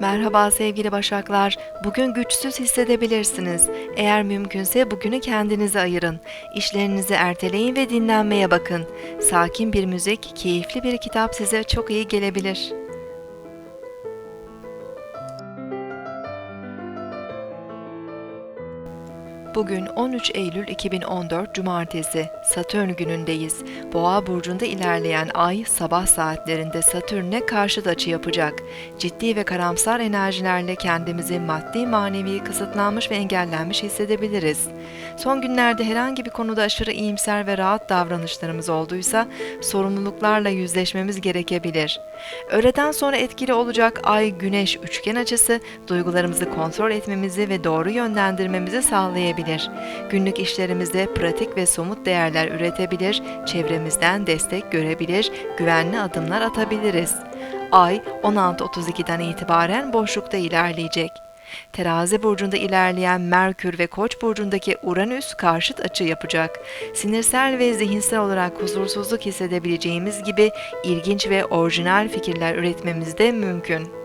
Merhaba sevgili Başaklar. Bugün güçsüz hissedebilirsiniz. Eğer mümkünse bugünü kendinize ayırın. İşlerinizi erteleyin ve dinlenmeye bakın. Sakin bir müzik, keyifli bir kitap size çok iyi gelebilir. Bugün 13 Eylül 2014 Cumartesi, Satürn günündeyiz. Boğa burcunda ilerleyen ay sabah saatlerinde Satürn'e karşıt açı yapacak. Ciddi ve karamsar enerjilerle kendimizi maddi manevi kısıtlanmış ve engellenmiş hissedebiliriz. Son günlerde herhangi bir konuda aşırı iyimser ve rahat davranışlarımız olduysa sorumluluklarla yüzleşmemiz gerekebilir. Öğleden sonra etkili olacak ay-güneş üçgen açısı duygularımızı kontrol etmemizi ve doğru yönlendirmemizi sağlayabilir. Günlük işlerimizde pratik ve somut değerler üretebilir, çevremizden destek görebilir, güvenli adımlar atabiliriz. Ay 16.32'den itibaren boşlukta ilerleyecek. Terazi burcunda ilerleyen Merkür ve Koç burcundaki Uranüs karşıt açı yapacak. Sinirsel ve zihinsel olarak huzursuzluk hissedebileceğimiz gibi ilginç ve orijinal fikirler üretmemiz de mümkün.